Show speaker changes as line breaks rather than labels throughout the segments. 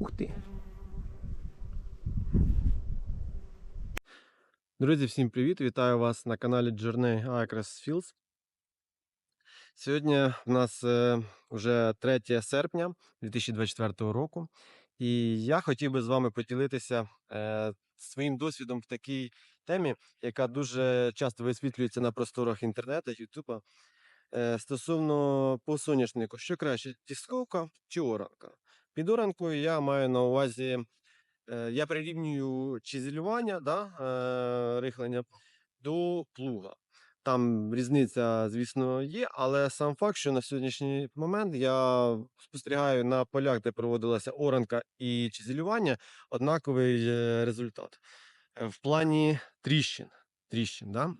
Ух ти. Друзі, всім привіт! Вітаю вас на каналі Journey Acres Fields. Сьогодні в нас е, вже 3 серпня 2024 року, і я хотів би з вами поділитися е, своїм досвідом в такій темі, яка дуже часто висвітлюється на просторах інтернету, Ютуба. Е, стосовно по соняшнику, що краще, тісковка чи оранка? Під оранкою я маю на увазі, е, я прирівнюю чизелювання, да, е, рихлення до плуга. Там різниця, звісно, є, але сам факт, що на сьогоднішній момент я спостерігаю на полях, де проводилася оранка і чизелювання, однаковий е, результат. В плані тріщин. тріщин да?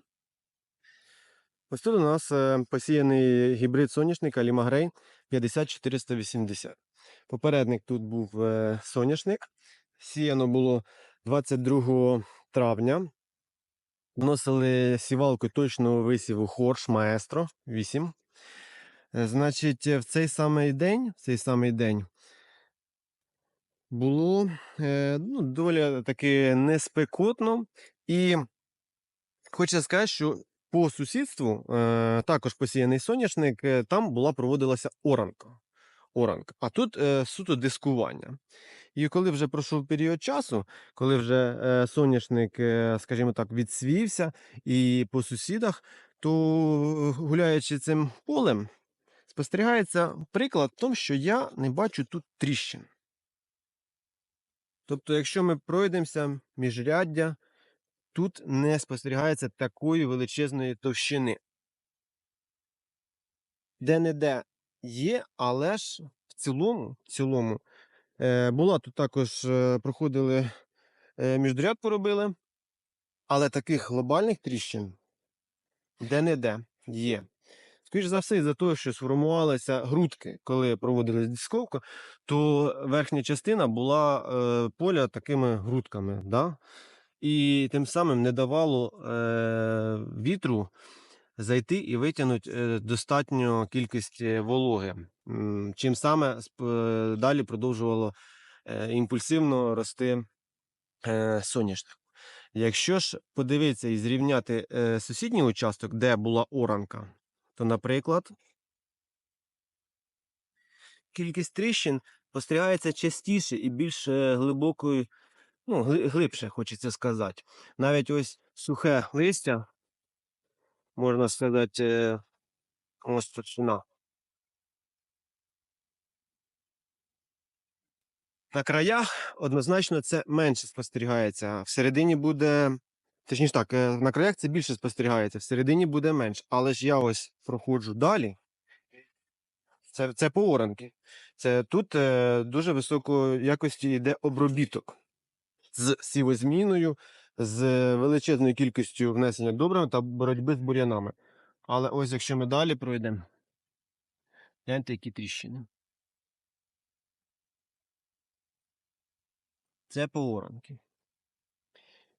Ось тут у нас посіяний гібрид соняшника Лімагрей 50480. Попередник тут був е, соняшник. Сіяно було 22 травня. Вносили сівалку точного висіву Хорш Маестро 8. Е, Значить, в цей самий день, в цей самий день було е, ну, доволі таки неспекотно. І хочу сказати, що по сусідству е, також посіяний соняшник, е, там була проводилася оранка. оранка. А тут е, суто дискування. І коли вже пройшов період часу, коли вже е, соняшник, е, скажімо так, відсвівся і по сусідах, то е, гуляючи цим полем, спостерігається приклад в тому, що я не бачу тут тріщин. Тобто, якщо ми пройдемося міжряддя, тут не спостерігається такої величезної товщини. Де-не-де є, але ж в цілому, в цілому е, була тут також е, проходили е, міжряд поробили, але таких глобальних тріщин де-не-де є. Скоріше за все, за того, що сформувалися грудки, коли проводилась дисковка, то верхня частина була е, поля такими грудками. Да? І тим самим не давало е, вітру зайти і витягнути е, достатньо кількість вологи, чим саме е, далі продовжувало е, імпульсивно рости соняшник. Якщо ж подивитися і зрівняти сусідній участок, де була оранка, то, наприклад, кількість тріщин спостерігається частіше і більш глибокою, ну, глибше, хочеться сказати. Навіть ось сухе листя, можна сказати, е, ось точна. На краях однозначно це менше спостерігається. Всередині буде. Точніше так, е, на краях це більше спостерігається, всередині буде менше. Але ж я ось проходжу далі. Це, це по. Це тут е, дуже високої якості йде обробіток з сівозміною, з величезною кількістю внесення добрив та боротьби з бур'янами. Але ось якщо ми далі пройдемо, гляньте, які тріщини. Це по оранки.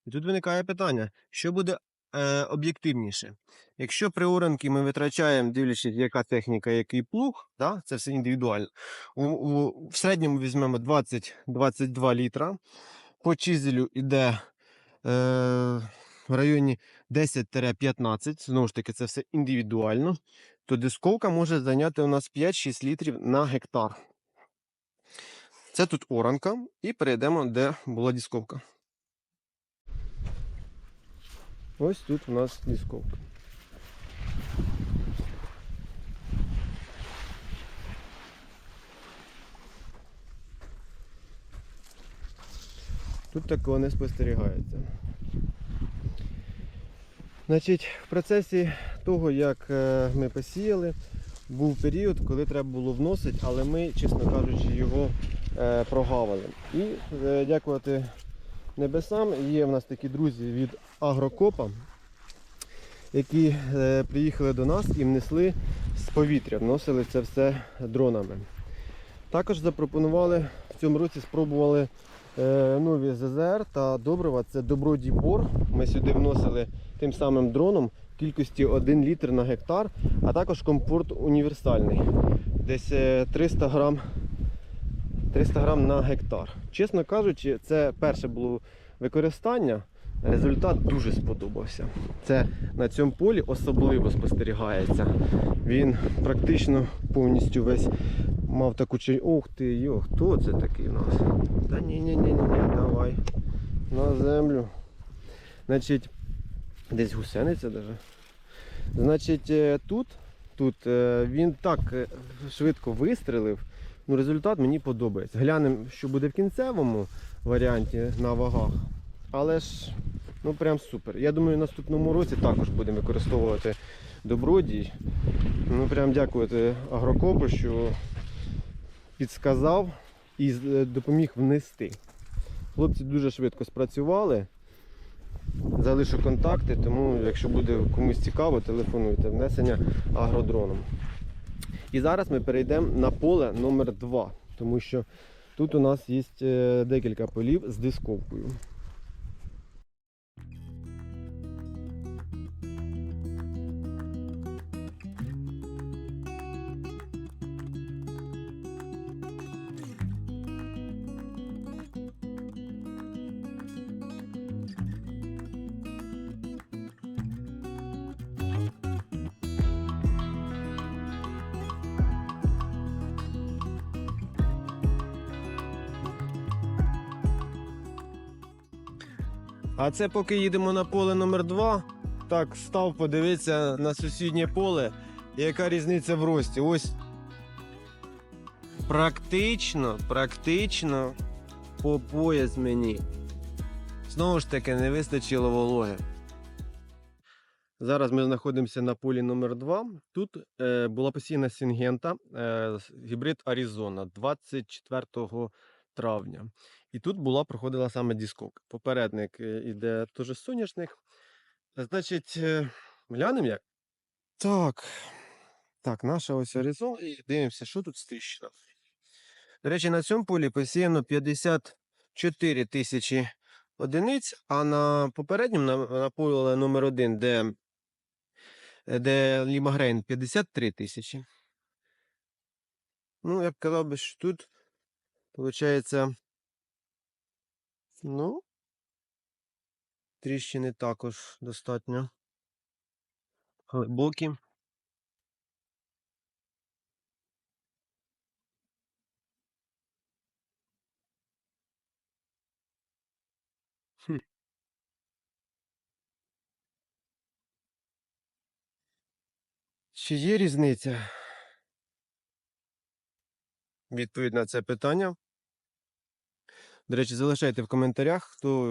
І тут виникає питання, що буде е, об'єктивніше? Якщо при оранки ми витрачаємо, дивлячись, яка техніка, який плуг, да, це все індивідуально. У, у, в середньому візьмемо 20-22 літра. По чизелю йде е, в районі 10-15, знову ж таки, це все індивідуально, то дисковка може зайняти у нас 5-6 літрів на гектар. Це тут оранка, і перейдемо, де була дисковка. Ось тут у нас дисковка. Тут такого не спостерігається. Значить, в процесі того, як е, ми посіяли, був період, коли треба було вносити, але ми, чесно кажучи, його е, прогавили. І е, дякувати небесам, є в нас такі друзі від Агрокопа, які приїхали до нас і внесли з повітря, вносили це все дронами. Також запропонували в цьому році спробували нові ЗЗР та добрива. Це добродій бор. Ми сюди вносили тим самим дроном кількості 1 літр на гектар, а також комфорт універсальний. Десь е, 300 грам 300 грам на гектар. Чесно кажучи, це перше було використання. Результат дуже сподобався. Це на цьому полі особливо спостерігається. Він практично повністю весь мав таку чи. Ох ти, йо, хто це такий у нас? Та ні, ні, ні, ні, ні, давай. На землю. Значить, десь гусениця даже. Значить, е, тут, тут е, він так е, швидко вистрелив. Ну, результат мені подобається. Глянемо, що буде в кінцевому варіанті на вагах. Але ж, ну прям супер. Я думаю, в наступному році також будемо використовувати добродій. Ну прям дякувати Агрокопу, що підсказав і е, допоміг внести. Хлопці дуже швидко спрацювали. Залишу контакти, тому якщо буде комусь цікаво, телефонуйте. Внесення агродроном. І зараз ми перейдемо на поле номер 2 тому що тут у нас є е, декілька полів з дисковкою. А це поки їдемо на поле номер 2 так став подивитися на сусіднє поле, яка різниця в рості. Ось практично, практично по пояс мені. Знову ж таки, не вистачило вологи. Зараз ми знаходимося на полі номер 2 Тут е, була посіяна сінгента, е, гібрид Аризона 24 травня. І тут була проходила саме дисковка. Попередник е, іде теж соняшник. Значить, е, глянемо як. Так. Так, наша ось Аризона. І дивимося, що тут стріщина. До речі, на цьому полі посіяно 54 тисячі одиниць, а на попередньому, на, на поле номер 1 де, е, де Лімагрейн 53 тисячі. Ну, я б казав би, що тут, виходить, ну, тріщини також достатньо глибокі. Чи є різниця? Відповідь на це питання. До речі, залишайте в коментарях, хто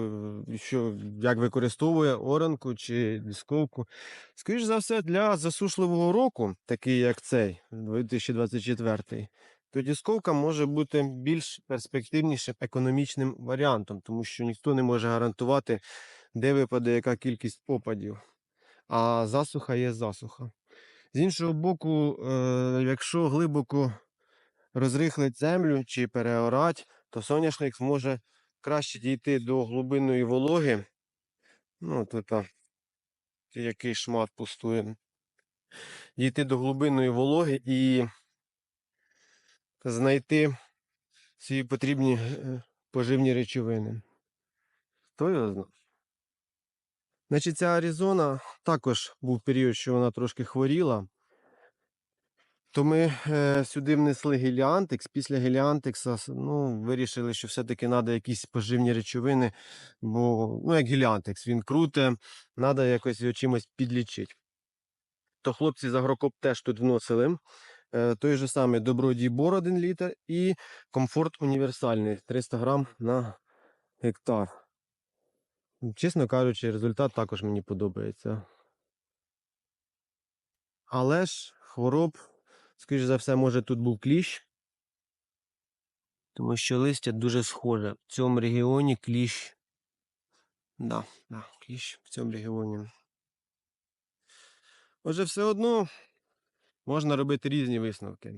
е, що, як використовує оранку чи дисковку. Скоріше за все, для засушливого року, такий як цей, 2024, то дисковка може бути більш перспективнішим економічним варіантом, тому що ніхто не може гарантувати, де випаде яка кількість опадів. А засуха є засуха. З іншого боку, е, якщо глибоко розрихлить землю чи переорать, то соняшник зможе краще дійти до глибинної вологи. Ну, тут який шмат пустує. Дійти до глибинної вологи і знайти свої потрібні е, поживні речовини. Хто його знає? Значить, ця Аризона також був період, що вона трошки хворіла. То ми е, сюди внесли геліантекс. Після геліантекса ну, вирішили, що все-таки треба якісь поживні речовини, бо ну, як геліантекс, він круте, треба якось його чимось підлічити. То хлопці з Агрокоп теж тут вносили. Е, той же самий добродій бор 1 літр і комфорт універсальний 300 грам на гектар. Чесно кажучи, результат також мені подобається. Але ж хвороб, скоріш за все, може тут був кліщ. Тому що листя дуже схоже. В цьому регіоні кліщ. Да, да, кліщ в цьому регіоні. Отже, все одно можна робити різні висновки.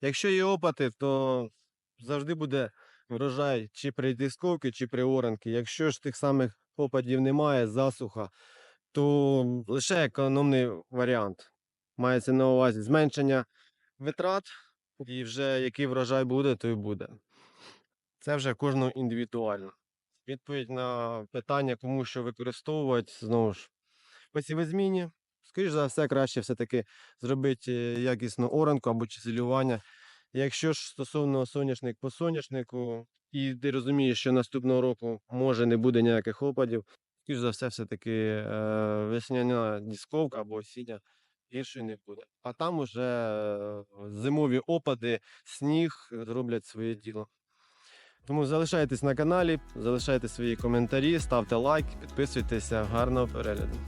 Якщо є опити, то завжди буде врожай чи при дисковці, чи при оранки. Якщо ж тих самих опадів немає, засуха, то лише економний варіант. Мається на увазі зменшення витрат І вже який врожай буде, той буде. Це вже кожного індивідуально. Відповідь на питання, кому що використовувати, знову ж, посівозміні. Скоріш за все, краще все-таки зробити е, якісну оранку або чизелювання. Якщо ж стосовно соняшник по соняшнику, і ти розумієш, що наступного року може не буде ніяких опадів, скоріш за все, все-таки е, весняна дісковка або осіння гірше не буде. А там уже е, зимові опади, сніг зроблять своє діло. Тому залишайтесь на каналі, залишайте свої коментарі, ставте лайк, підписуйтеся. Гарного перегляду.